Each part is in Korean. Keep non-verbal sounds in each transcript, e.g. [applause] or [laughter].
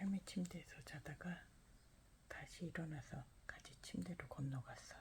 할매 침대에서 자다가 다시 일어나서 같이 침대로 건너갔어요.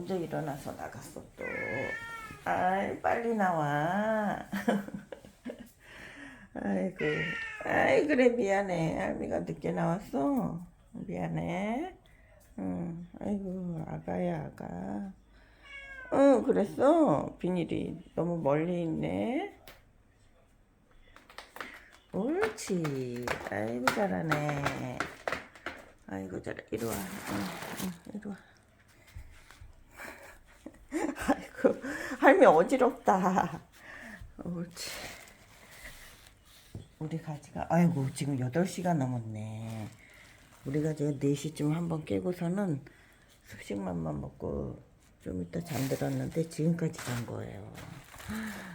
먼저 일어나서 나갔어 또. 아이 빨리 나와. [laughs] 아이고, 아이 그래 미안해. 할미가 늦게 나왔어. 미안해. 응, 아이고 아가야 아가. 응, 그랬어. 비닐이 너무 멀리 있네. 옳지. 아이고 잘하네. 아이고 잘해. 이리 와. 응, 응, 이리 와. 아이고. 할미 어지럽다. 옳지. 우리 가지가 아이고 지금 8시가 넘었네. 우리 가지가 4시쯤 한번 깨고서는 습식만만 먹고 좀 이따 잠들었는데 지금까지 잔 거예요.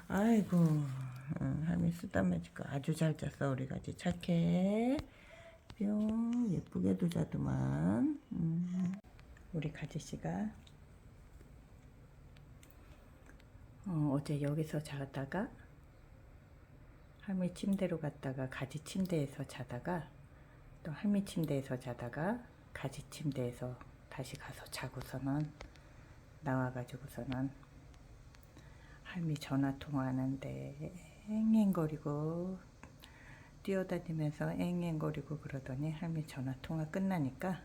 아이고 응, 할미 쓰다매지가 아주 잘 잤어 우리 가지 착해. 뿅 예쁘게도 자더만. 음. 우리 가지 씨가 어, 어제 여기서 자다가 할미 침대로 갔다가 가지 침대에서 자다가 또 할미 침대에서 자다가 가지 침대에서 다시 가서 자고서는 나와가지고서는 할미 전화 통화하는데 앵앵거리고 뛰어다니면서 앵앵거리고 그러더니 할미 전화 통화 끝나니까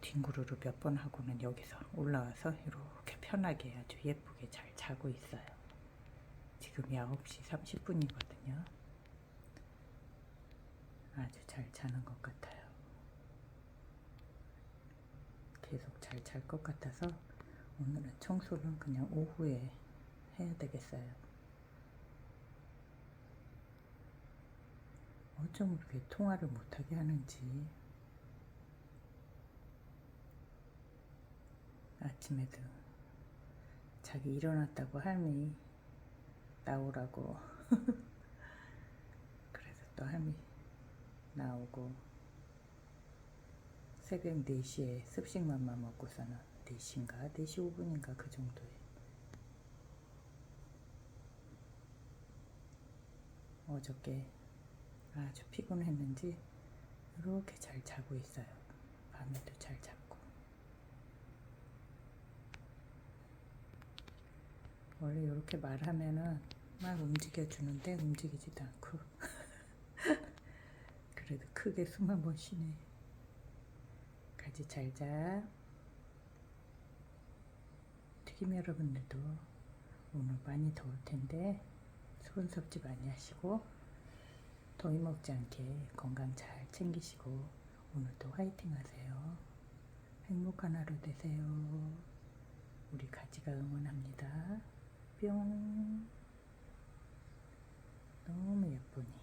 뒹구르르 몇 번 하고는 여기서 올라와서 이렇게 편하게 아주 예쁘게 잘 자고 있어요. 지금 9시 30분이거든요. 아주 잘 자는 것 같아요. 계속 잘 잘 것 같아서 오늘은 청소는 그냥 오후에 해야 되겠어요. 어쩜 그렇게 통화를 못하게 하는지. 아침에도 자기 일어났다고 할미 나오라고. [laughs] 그래서 또 할미 나오고 새벽 4시에 습식만만 먹고서는 4시인가? 4시 5분인가? 그 정도에. 어저께 아주 피곤했는지 이렇게 잘 자고 있어요. 밤에도 잘자고 원래 이렇게 말하면은 막 움직여 주는데 움직이지도 않고 [laughs] 그래도 크게 숨 한번 쉬네. 가지 잘 자. 튀김 여러분들도 오늘 많이 더울 텐데 수분 섭취 많이 하시고 더위 먹지 않게 건강 잘 챙기시고 오늘도 화이팅 하세요. 행복한 하루 되세요. 우리 가지가 응원합니다. 뿅. 너무 예쁘니. 아주 예쁘.